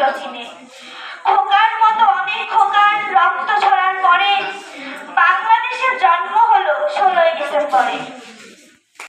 শত্রু নিল খোকার মতো অনেক খোকার রক্ত ছড়ার পরে বাংলাদেশের জন্ম হলো ষোলোই ডিসেম্বরে।